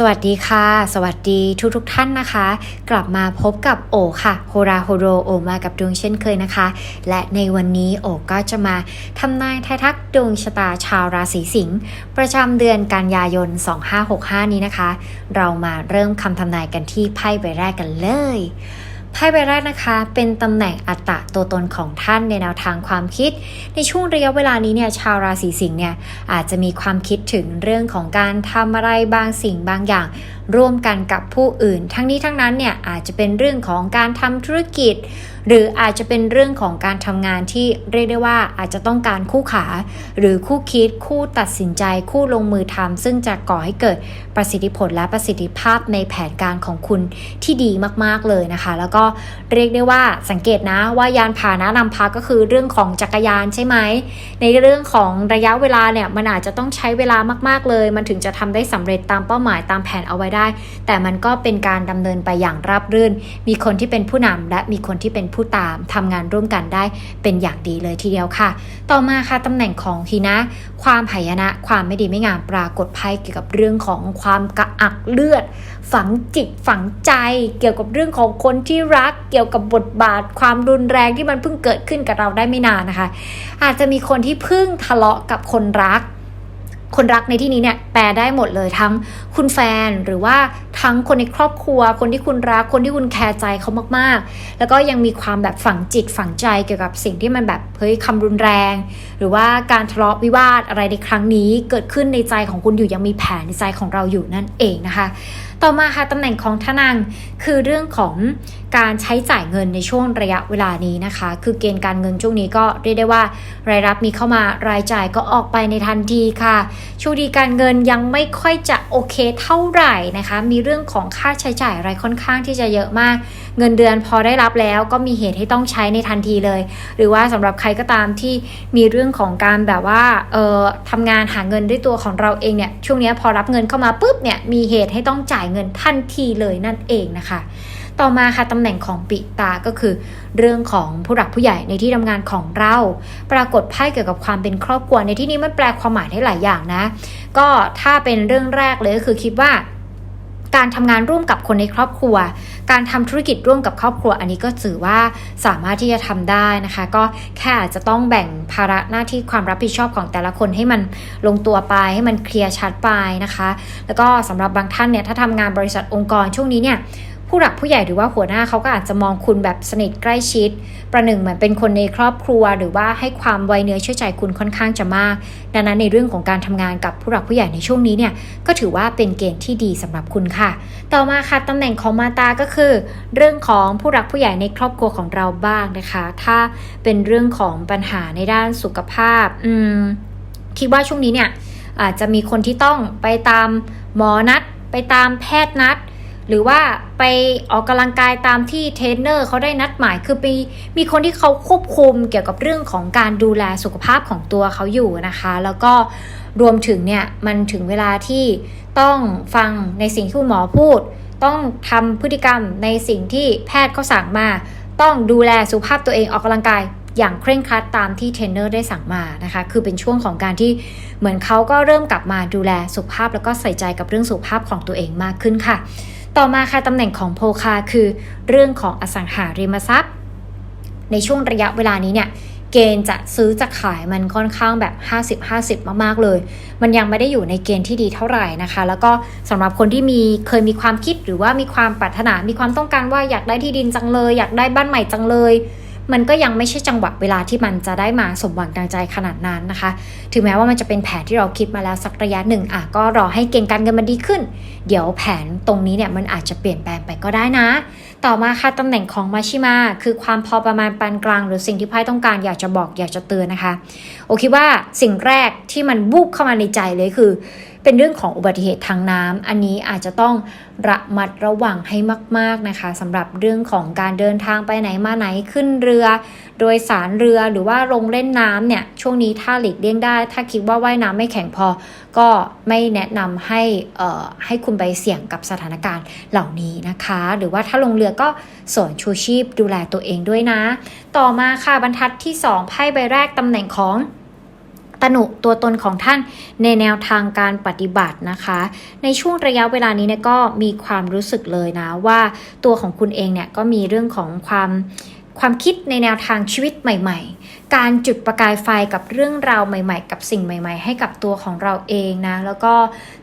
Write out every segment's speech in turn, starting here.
สวัสดีค่ะ สวัสดีทุกทุกท่านนะคะ กลับมาพบกับโอค่ะโฮราโฮโรโอมากับดวงเช่นเคยนะคะ และในวันนี้โอก็จะมาทำนายทายทักดวงชะตาชาวราศีสิงห์ประจำเดือนกันยายน 2565 นี้นะคะ เรามาเริ่มคำทำนายกันที่ไพ่ใบแรกกันเลย ไพ่ใบแรกนะคะ เป็นตำแหน่งอัตตะตัวตนของท่านในแนวทางความคิด ในช่วงระยะเวลานี้เนี่ยชาวราศีสิงห์เนี่ยอาจจะมีความคิดถึงเรื่องของการทำอะไรบางสิ่งบางอย่าง ร่วมกันกับผู้อื่น ทั้งนี้ทั้งนั้นเนี่ยอาจจะเป็นเรื่องของการทำธุรกิจ หรืออาจจะเป็นเรื่องของการทำงานที่เรียกได้ว่าอาจจะต้องการคู่ขา หรือคู่คิดคู่ตัดสินใจคู่ลงมือทำซึ่งจะก่อให้เกิดประสิทธิผลและประสิทธิภาพในแผนการของคุณที่ดีมากๆเลยนะคะ แล้วก็เรียกได้ว่าสังเกตนะว่ายานพาหนะนำพาก็คือเรื่องของจักรยานใช่ไหมในเรื่องของระยะเวลาเนี่ยมันอาจจะต้องใช้เวลามาก ๆเลย มันถึงจะทำได้สำเร็จตามเป้าหมายตามแผนเอาไว้ได้ แต่มันก็เป็นการดำเนินไปอย่างราบรื่น มีคนที่เป็นผู้นำและมีคนที่เป็นผู้ตามทำงานร่วมกันได้เป็นอย่างดีเลยทีเดียวค่ะ ต่อมาค่ะตำแหน่งของฮีนะ ความหายนะ ความไม่ดีไม่งามปรากฏไพ่เกี่ยวกับเรื่องของความกระอักเลือด ฝังจิตฝังใจ เกี่ยวกับเรื่องของคนที่รัก เกี่ยวกับบทบาท ความรุนแรงที่มันเพิ่งเกิดขึ้นกับเราได้ไม่นานนะคะ อาจจะมีคนที่เพิ่งทะเลาะกับคนรัก คนรักในที่นี้เนี่ยแปลได้หมดเลยทั้งคุณแฟนหรือว่าทั้งคนในครอบครัว คนที่คุณรัก คนที่คุณแคร์ใจเขามากๆ แล้วก็ยังมีความแบบฝังจิตฝังใจเกี่ยวกับสิ่งที่มันแบบเฮ้ยคำรุนแรง หรือว่าการทะเลาะวิวาทอะไรในครั้งนี้เกิดขึ้นในใจของคุณอยู่ยังมีแผนในใจของเราอยู่นั่นเองนะคะ ต่อมาค่ะตำแหน่งของทนางคือเรื่องของการใช้จ่ายเงินในช่วงระยะเวลานี้นะคะ คือเกณฑ์การเงินช่วงนี้ก็เรียกได้ว่า รายรับมีเข้ามารายจ่ายก็ออกไปในทันทีค่ะช่วงดีการเงินยังไม่ค่อยจะโอเคเท่าไหร่นะคะ มีเรื่องของค่าใช้จ่ายอะไรค่อนข้างที่จะเยอะมาก เงินเดือนพอได้รับแล้วก็มีเหตุให้ต้องใช้ในทันทีเลย หรือว่าสำหรับใครก็ตามที่มีเรื่องของการแบบว่าเอ่อทำงานหาเงินด้วยตัวของเราเองเนี่ยช่วงนี้พอรับเงินเข้ามาปุ๊บเนี่ยมีเหตุให้ต้องจ่ายเงินทันทีเลยนั่นเองนะคะต่อมาค่ะตำแหน่งของปิตาก็คือ เรื่องของผู้หลักผู้ใหญ่ในที่ทำงานของเรา ปรากฏไพ่เกี่ยวกับความเป็นครอบครัวในที่นี้มันแปลความหมายได้หลายอย่างนะ ก็ถ้าเป็นเรื่องแรกเลยก็คือคิดว่า การทำงานร่วมกับคนในครอบครัว การทำธุรกิจร่วมกับครอบครัว อันนี้ก็ถือว่าสามารถที่จะทำได้นะคะ ก็แค่อาจจะต้องแบ่งภาระหน้าที่ความรับผิดชอบของแต่ละคนให้มันลงตัวไปให้มันเคลียร์ชัดไปนะคะ แล้วก็สำหรับบางท่านเนี่ยถ้าทำงานบริษัทองค์กรช่วงนี้เนี่ย ผู้หลักผู้ใหญ่หรือว่าหัวหน้าเขาก็อาจจะมองคุณแบบสนิทใกล้ชิด ประหนึ่งเหมือนเป็นคนในครอบครัว หรือว่าให้ความไวเนื้อเชื่อใจคุณค่อนข้างจะมาก ดังนั้นในเรื่องของการทำงานกับผู้หลักผู้ใหญ่ในช่วงนี้เนี่ยก็ถือว่าเป็นเกณฑ์ที่ดีสำหรับคุณค่ะ ต่อมาค่ะตำแหน่งของมาตาก็คือ เรื่องของผู้หลักผู้ใหญ่ในครอบครัวของเราบ้างนะคะ ถ้าเป็นเรื่องของปัญหาในด้านสุขภาพอืมคิดว่าช่วงนี้เนี่ยอาจจะมีคนที่ต้องไปตามหมอนัด ไปตามแพทย์นัด หรือว่าไปออกกำลังกายตามที่เทรนเนอร์เขาได้นัดหมาย คือมีมีคนที่เขาควบคุมเกี่ยวกับเรื่องของการดูแลสุขภาพของตัวเขาอยู่นะคะ แล้วก็รวมถึงเนี่ยมันถึงเวลาที่ต้องฟังในสิ่งที่คุณหมอพูด ต้องทำพฤติกรรมในสิ่งที่แพทย์เขาสั่งมา ต้องดูแลสุขภาพตัวเองออกกำลังกายอย่างเคร่งครัดตามที่เทรนเนอร์ได้สั่งมานะคะ คือเป็นช่วงของการที่เหมือนเขาก็เริ่มกลับมาดูแลสุขภาพแล้วก็ใส่ใจกับเรื่องสุขภาพของตัวเองมากขึ้นค่ะ ต่อมาค่ะตำแหน่งของโพคาคือเรื่องของอสังหาริมทรัพย์ ในช่วงระยะเวลานี้เนี่ยเกณฑ์จะซื้อจะขายมันค่อนข้างแบบ 50-50 มาก ๆ เลย มันยังไม่ได้อยู่ในเกณฑ์ที่ดีเท่าไหร่นะคะ แล้วก็สำหรับคนที่มีเคยมีความคิดหรือว่ามีความปรารถนา มีความต้องการว่าอยากได้ที่ดินจังเลย อยากได้บ้านใหม่จังเลย มันก็ยังไม่ใช่จังหวะเวลาที่มันจะได้มาสมหวังดังใจขนาดนั้นนะคะ ถึงแม้ว่ามันจะเป็นแผนที่เราคิดมาแล้วสักระยะหนึ่งอะก็รอให้เกณฑ์การเงินมันดีขึ้น เดี๋ยวแผนตรงนี้เนี่ยมันอาจจะเปลี่ยนแปลงไปก็ได้นะ ต่อมาค่ะตำแหน่งของมาชิมาคือความพอประมาณปานกลาง หรือสิ่งที่ไพ่ต้องการอยากจะบอกอยากจะเตือนนะคะ โอคิดว่าสิ่งแรกที่มันบุบเข้ามาในใจเลยคือ เป็นเรื่องของอุบัติเหตุทางน้ำอันนี้อาจจะต้องระมัดระวังให้มาก ๆนะคะสำหรับเรื่องของการเดินทางไปไหนมาไหนขึ้นเรือ โดยสารเรือหรือว่าลงเล่นน้ำเนี่ยช่วงนี้ถ้าหลีกเลี่ยงได้ ถ้าคิดว่าว่ายน้ำไม่แข็งพอ ก็ไม่แนะนำให้เอ่อให้คุณไปเสี่ยงกับสถานการณ์เหล่านี้นะคะ หรือว่าถ้าลงเรือก็สวนชูชีพดูแลตัวเองด้วยนะ ต่อมาค่ะบรรทัดที่ 2 ไพ่ใบแรกตำแหน่งของ ตนุตัวตนของท่านในแนวทางการปฏิบัตินะคะ ในช่วงระยะเวลานี้เนี่ยก็มีความรู้สึกเลยนะว่าตัวของคุณเองเนี่ยก็มีเรื่องของความความคิดในแนวทางชีวิตใหม่ ๆ การจุดประกายไฟกับเรื่องราวใหม่ ๆ กับสิ่งใหม่ ๆ ให้กับตัวของเราเองนะ แล้วก็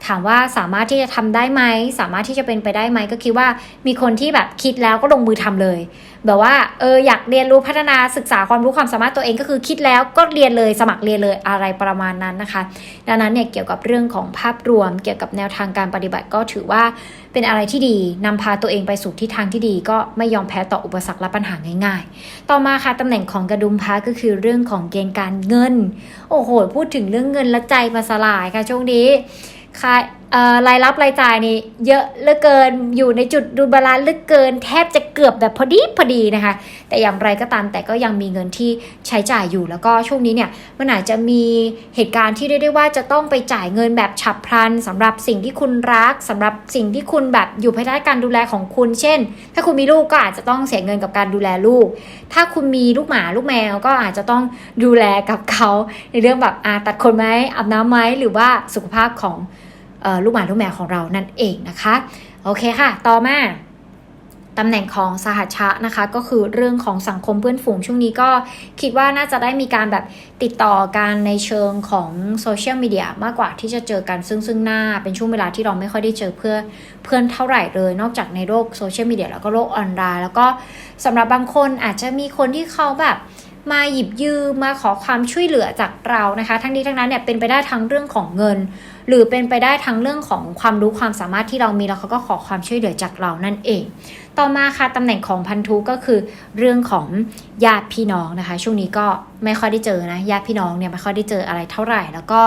ถามว่าสามารถที่จะทำได้ไหม สามารถที่จะเป็นไปได้ไหม ก็คิดว่ามีคนที่แบบคิดแล้วก็ลงมือทำเลย แบบว่าเอออยากเรียนรู้พัฒนาศึกษาความรู้ความสามารถตัวเองก็คือคิดแล้วก็เรียนเลยสมัครเรียนเลยอะไรประมาณนั้นนะคะ ดังนั้นเนี่ยเกี่ยวกับเรื่องของภาพรวม เกี่ยวกับแนวทางการปฏิบัติก็ถือว่าเป็นอะไรที่ดีนำพาตัวเองไปสู่ทิศทางที่ดี ก็ไม่ยอมแพ้ต่ออุปสรรคและปัญหาง่าย ๆ ต่อมาค่ะตำแหน่งของกระดุมพระก็คือเรื่องของเกณฑ์การเงิน โอ้โห พูดถึงเรื่องเงินและใจมาสลายค่ะช่วงนี้ค่ะ รายรับรายจ่ายนี่เยอะเหลือเกินอยู่ในจุดดูบาลานซ์เหลือเกิน แทบจะเกือบแบบพอดีพอดีนะคะ แต่อย่างไรก็ตามแต่ก็ยังมีเงินที่ใช้จ่ายอยู่แล้วก็ช่วงนี้เนี่ยมันอาจจะมีเหตุการณ์ที่เรียกได้ว่าจะต้องไปจ่ายเงินแบบฉับพลันสำหรับสิ่งที่คุณรักสำหรับสิ่งที่คุณแบบอยู่ภายใต้การดูแลของคุณ เช่น ถ้าคุณมีลูกก็อาจจะต้องเสียเงินกับการดูแลลูก ถ้าคุณมีลูกหมาลูกแมวก็อาจจะต้องดูแลกับเขาในเรื่องแบบอาตัดขนไหมอาบน้ำไหมหรือว่าสุขภาพของ ลูกหมาลูกแมวของเรานั่นเองนะคะ โอเคค่ะ ต่อมาตำแหน่งของสหัชชะนะคะก็คือเรื่องของสังคมเพื่อนฝูงช่วงนี้ก็คิดว่าน่าจะได้มีการแบบติดต่อกันในเชิงของโซเชียลมีเดียมากกว่าที่จะเจอกันซึ่งซึ่งหน้าเป็นช่วงเวลาที่เราไม่ค่อยได้เจอเพื่อเพื่อนเท่าไหร่เลย นอกจากในโลกโซเชียลมีเดียแล้วก็โลกออนไลน์แล้วก็สำหรับบางคนอาจจะมีคนที่เขาแบบมาหยิบยืมมาขอความช่วยเหลือจากเรานะคะ ทั้งนี้ทั้งนั้นเนี่ยเป็นไปได้ทั้งเรื่องของเงิน หรือเป็นไปได้ทั้งเรื่องของความรู้ความสามารถที่เรามีแล้วเขาก็ขอความช่วยเหลือจากเรานั่นเอง ต่อมาค่ะตำแหน่งของพันธุก็คือ เรื่องของญาติพี่น้องนะคะ ช่วงนี้ก็ไม่ค่อยได้เจอนะญาติพี่น้องเนี่ยไม่ค่อยได้เจออะไรเท่าไหร่ แล้วก็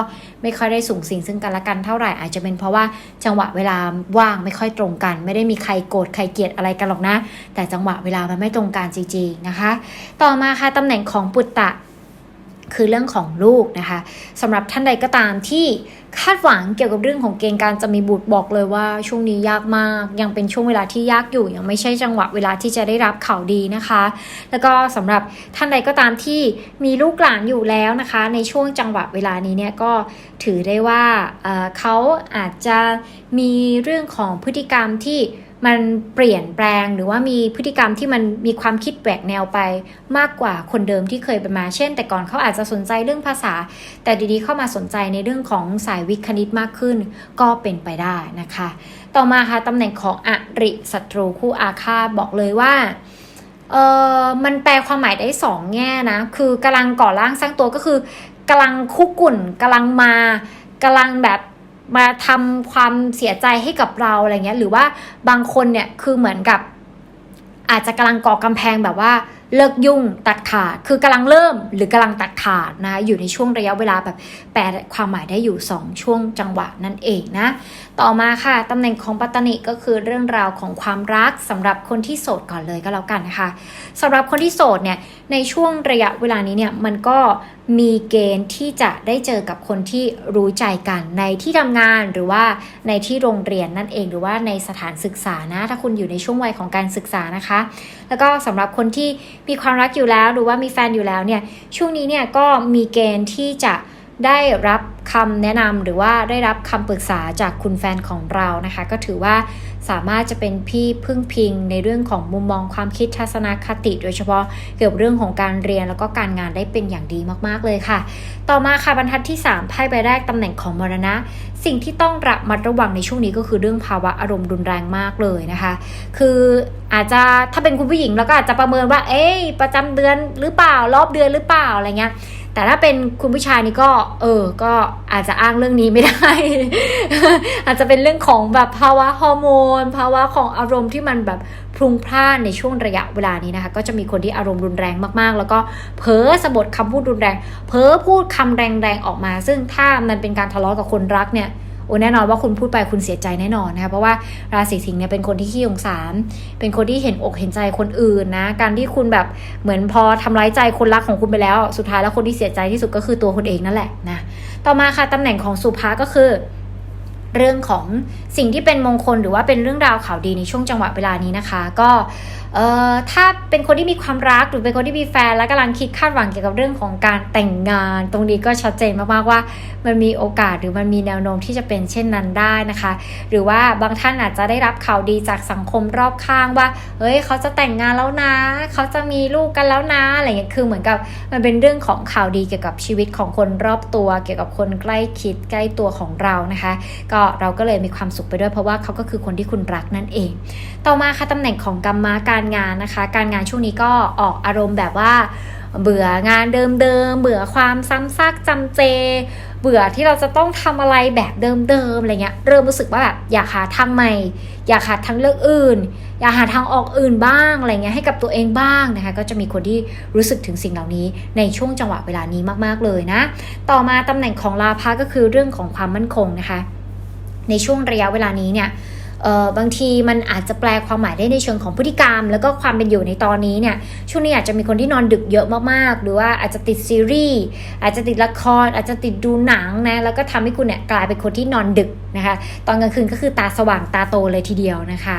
ไม่ค่อยได้สูงสิงซึ่งกันและกันเท่าไหร่อาจจะเป็นเพราะว่าจังหวะเวลาว่างไม่ค่อยตรงกัน ไม่ได้มีใครโกรธใครเกลียดอะไรกันหรอกนะ แต่จังหวะเวลามันไม่ตรงกันจริงๆนะคะ ต่อมาค่ะตำแหน่งของปุตตะ คือเรื่องของลูกนะคะสำหรับท่านใดก็ตามที่คาดหวังเกี่ยวกับเรื่องของเกณฑ์การจะมีบุตรบอกเลยว่าช่วงนี้ยากมาก ยังเป็นช่วงเวลาที่ยากอยู่ ยังไม่ใช่จังหวะเวลาที่จะได้รับข่าวดีนะคะ แล้วก็สำหรับท่านใดก็ตามที่มีลูกหลานอยู่แล้วนะคะ ในช่วงจังหวะเวลานี้เนี่ยก็ถือได้ว่าเเขาอาจจะมีเรื่องของพฤติกรรมที่ มันเปลี่ยนแปลงหรือว่ามีพฤติกรรมที่มันมีความคิดแปลกแนวไปมากกว่าคนเดิมที่เคยเป็นมา เช่น แต่ก่อนเขาอาจจะสนใจเรื่องภาษา แต่ดีๆเข้ามาสนใจในเรื่องของสายวิทย์คณิตมากขึ้น ก็เป็นไปได้นะคะ ต่อมาค่ะตำแหน่งของอริศัตรูคู่อาฆาตบอกเลยว่าเออมันแปลความหมายได้สองแง่นะ คือกำลังก่อร่างสร้างตัวก็คือกำลังคุกกุ่นกำลังมากำลังแบบ มาทำความเสียใจให้กับเราอะไรเงี้ย หรือว่าบางคนเนี่ยคือเหมือนกับ อาจจะกำลังก่อกำแพงแบบว่าเลิกยุ่งตัดขาด คือกำลังเริ่มหรือกำลังตัดขาดนะอยู่ในช่วงระยะเวลาแบบแปลความหมายได้อยู่ 2 ช่วงจังหวะนั่นเองนะ ต่อมาค่ะตำแหน่งของปัตตนิก็คือเรื่องราวของความรักสำหรับคนที่โสดก่อนเลยก็แล้วกันนะคะสำหรับคนที่โสดเนี่ยในช่วงระยะเวลานี้เนี่ยมันก็มีเกณฑ์ที่จะได้เจอกับคนที่รู้ใจกันในที่ทำงานหรือว่าในที่โรงเรียนนั่นเองหรือว่าในสถานศึกษานะ ถ้าคุณอยู่ในช่วงวัยของการศึกษานะคะ แล้วก็สำหรับคนที่ มีความรักอยู่แล้วหรือว่ามีแฟนอยู่แล้วเนี่ยช่วงนี้เนี่ยก็มีเกณฑ์ที่จะ ได้รับคำแนะนำหรือว่าได้รับคำปรึกษาจากคุณแฟนของเรานะคะ ก็ถือว่าสามารถจะเป็นพี่พึ่งพิงในเรื่องของมุมมองความคิดทัศนคติ โดยเฉพาะเกี่ยวกับเรื่องของการเรียนแล้วก็การงานได้เป็นอย่างดีมากๆเลยค่ะ ต่อมาค่ะบรรทัดที่3ไพ่ใบแรกตำแหน่งของมรณะ สิ่งที่ต้องระมัดระวังในช่วงนี้ก็คือเรื่องภาวะอารมณ์รุนแรงมากเลยนะคะ คืออาจจะถ้าเป็นคุณผู้หญิงแล้วก็อาจจะประเมินว่า เอ๊ะประจำเดือนหรือเปล่ารอบเดือนหรือเปล่าอะไรเงี้ย แต่ถ้าเป็นคุณผู้ชายนี่ก็ เออ ก็อาจจะอ้างเรื่องนี้ไม่ได้ อาจจะเป็นเรื่องของแบบภาวะฮอร์โมน ภาวะของอารมณ์ที่มันแบบพลุงพล่านในช่วงระยะเวลานี้นะคะ ก็จะมีคนที่อารมณ์รุนแรงมากๆ แล้วก็เพ้อสะบดคำพูดรุนแรง เพ้อพูดคำแรงๆออกมา ซึ่งถ้ามันเป็นการทะเลาะกับคนรักเนี่ย โอ้แน่นอนว่าคุณพูดไปคุณเสียใจแน่นอนนะคะเพราะว่าราศีสิงห์เนี่ยเป็นคนที่ขี้สงสาร เป็นคนที่เห็นอกเห็นใจคนอื่นนะ การที่คุณแบบเหมือนพอทำร้ายใจคนรักของคุณไปแล้ว สุดท้ายแล้วคนที่เสียใจที่สุดก็คือตัวคุณเองนั่นแหละนะต่อมาค่ะตำแหน่งของสุภาก็คือ เรื่องของสิ่งที่เป็นมงคล หรือว่าเป็นเรื่องราวข่าวดีในช่วงจังหวะเวลานี้นะคะ ก็เอ่อถ้าเป็นคนที่มีความรักหรือเป็นคนที่มีแฟน และกำลังคิดคาดหวังเกี่ยวกับเรื่องของการแต่งงาน ตรงนี้ก็ชัดเจนมากๆว่า มันมีโอกาสหรือมันมีแนวโน้มที่จะเป็นเช่นนั้นได้นะคะ หรือว่าบางท่านอาจจะได้รับข่าวดีจากสังคมรอบข้างว่าเฮ้ยเขาจะแต่งงานแล้วนะเขาจะมีลูกกันแล้วนะอะไรเงี้ยคือเหมือนกับมันเป็นเรื่องของข่าวดีเกี่ยวกับชีวิตของคนรอบตัว เกี่ยวกับคนใกล้คิดใกล้ตัวของเรานะคะ ก็เราก็เลยมีความสุขไปด้วยเพราะว่าเขาก็คือคนที่คุณรักนั่นเอง ต่อมาค่ะตำแหน่งของกรรมะการงานนะคะ การงานช่วงนี้ก็ออกอารมณ์แบบว่าเบื่องานเดิมๆ เบื่อความซ้ำซากจำเจ เบื่อที่เราจะต้องทำอะไรแบบเดิมๆ อะไรเงี้ย เริ่มรู้สึกว่าแบบอยากหาทางใหม่ อยากหาทางเลือกอื่น อยากหาทางออกอื่นบ้างอะไรเงี้ยให้กับตัวเองบ้างนะคะ ก็จะมีคนที่รู้สึกถึงสิ่งเหล่านี้ในช่วงจังหวะเวลานี้มากๆเลยนะ ต่อมาตำแหน่งของลาภะก็คือเรื่องของความมั่นคงนะคะ ในช่วงระยะเวลานี้เนี่ย บางทีมันอาจจะแปลความหมายได้ในเชิงของพฤติกรรม แล้วก็ความเป็นอยู่ในตอนนี้เนี่ยช่วงนี้อาจจะมีคนที่นอนดึกเยอะมากๆ หรือว่าอาจจะติดซีรีส์อาจจะติดละคร อาจจะติดดูหนังนะแล้วก็ทำให้คุณเนี่ยกลายเป็นคนที่นอนดึกนะคะ ตอนกลางคืนก็คือตาสว่างตาโตเลยทีเดียวนะคะ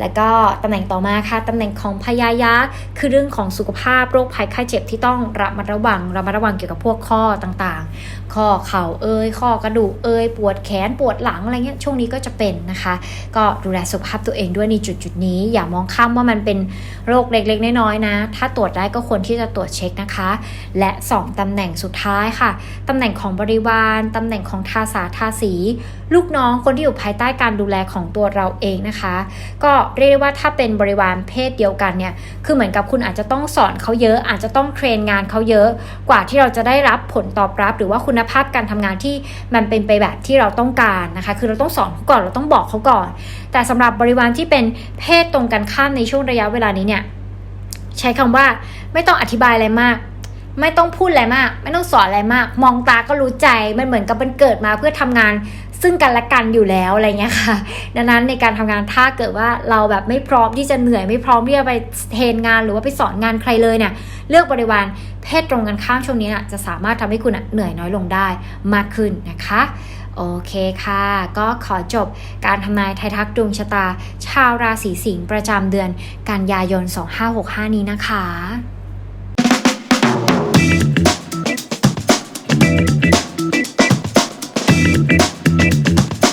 แล้วก็ตำแหน่งต่อมาค่ะตำแหน่งของพยายักษ์คือเรื่องของสุขภาพโรคภัยไข้เจ็บที่ต้องระมัดระวังระมัดระวังเกี่ยวกับพวกข้อต่างๆ ข้อเข่าเอ้ยข้อกระดูกเอ้ยปวดแขนปวดหลังอะไรเงี้ยช่วงนี้ก็จะเป็นนะคะก็ดูแลสุขภาพตัวเองด้วยในจุดจุดนี้ อย่ามองข้ามว่ามันเป็นโรคเล็กๆ น้อยๆนะ ถ้าตรวจได้ก็ควรที่จะตรวจเช็คนะคะ และ 2ตำแหน่งสุดท้ายค่ะตำแหน่งของบริวารตำแหน่งของทาสาทาสี ลูกน้องคนที่อยู่ภายใต้การดูแลของตัวเราเองนะคะ ก็เรียกว่าถ้าเป็นบริวารเพศเดียวกันเนี่ยคือเหมือนกับคุณอาจจะต้องสอนเขาเยอะ อาจจะต้องเทรนงานเขาเยอะ กว่าที่เราจะได้รับผลตอบรับ หรือว่าคุณภาพการทำงานที่มันเป็นไปแบบที่เราต้องการนะคะ คือเราต้องสอนเขาก่อนเราต้องบอกเขาก่อนแต่สำหรับบริวารที่เป็นเพศตรงกันข้ามในช่วงระยะเวลานี้เนี่ยใช้คำว่าไม่ต้องอธิบายอะไรมาก ไม่ต้องพูดอะไรมาก ไม่ต้องสอนอะไรมาก มองตาก็รู้ใจมันเหมือนกับมันเกิดมาเพื่อทำงานซึ่งกันและกันอยู่แล้วอะไรเงี้ยค่ะ ดังนั้นในการทำงานถ้าเกิดว่าเราแบบไม่พร้อมที่จะเหนื่อยไม่พร้อมที่จะไปเทรนงานหรือว่าไปสอนงานใครเลยเนี่ยเลือกบริวารเพศตรงกันข้ามช่วงนี้นะจะสามารถทำให้คุณเหนื่อยน้อยลงได้มากขึ้นนะคะ โอเคค่ะ ก็ขอจบการทำนายไทยทักดวงชะตา ชาวราศีสิงห์ประจำเดือนกันยายน 2565 นี้นะคะ